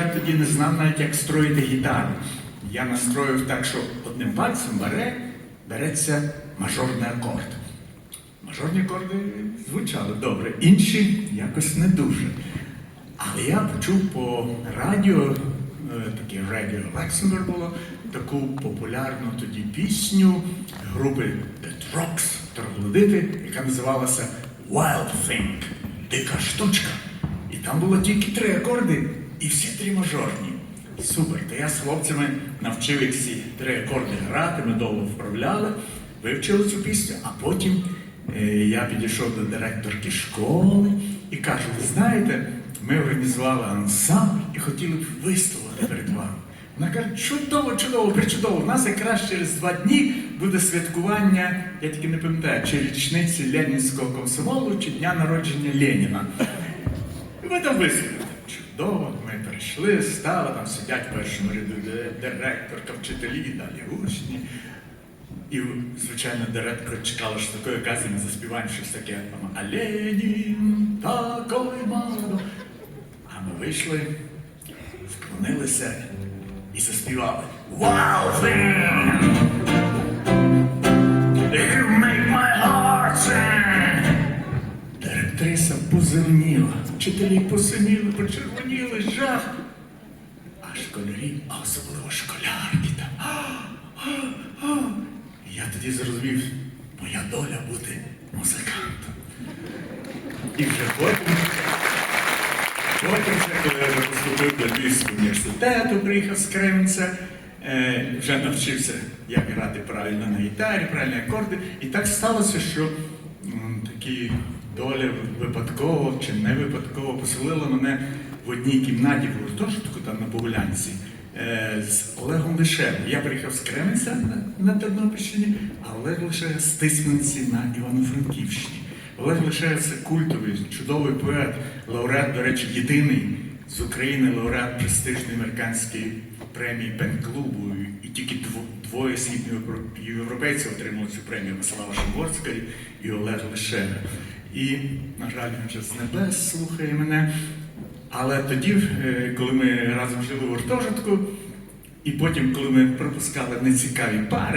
я тоді не знав навіть, як строїти гітару. Я настроїв так, що одним пальцем бере, береться мажорний акорд. Мажорні акорди звучали добре, інші якось не дуже. Але я почув по радіо, е, таке радіо Лексингер було, таку популярну тоді пісню групи The Rocks Троглодити, яка називалася Wild Thing Дика штучка. І там було тільки три акорди і всі три мажорні. Супер. То я з хлопцями навчив їх всі три акорди грати, ми довго вправляли, вивчили цю пісню, а потім е, я підійшов до директорки школи і кажу: ви знаєте, ми організували ансамбль і хотіли б виступити перед вами. Вона каже, чудово, чудово, причудово. У нас якраз через два дні буде святкування, я тільки не пам'ятаю, чи річниці Ленінського комсомолу, чи дня народження Леніна. І ми там виступили. Чудово, ми прийшли, стали, там сидять в першому ряду директорка, вчителі, далі учні. І, звичайно, директор чекала, що такої кази ми заспіваємо щось таке. А Ленін такой мало. А ми вийшли, вклонилися і заспівали. Sing! Директриса позеленіла, вчителі посиніли, почервоніли, жах. А школярі, а особливо школярки там. Я тоді зрозумів, моя доля бути музикантом. І вже потім, потім вже, коли я вже поступив до Львівського університету, приїхав з Кремця, е, вже навчився, як грати правильно на гітарі, правильні акорди. І так сталося, що м, доля випадково чи не випадково поселила мене в одній кімнаті в гуртожитку там на Богулянці е, з Олегом Лишевим. Я приїхав з Кременця на, Тернопільщині, а Олег Лишев з Тисменці на Івано-Франківщині. Олег Лишев це культовий, чудовий поет, лауреат, до речі, єдиний з України лауреат престижної американської премії Пен-клубу. І тільки дво- двоє східноєвропейців отримали цю премію Василава Шимборська і Олег Лишена. І, на жаль, він вже з небес слухає мене. Але тоді, е, коли ми разом жили в гуртожитку, і потім, коли ми пропускали нецікаві пари,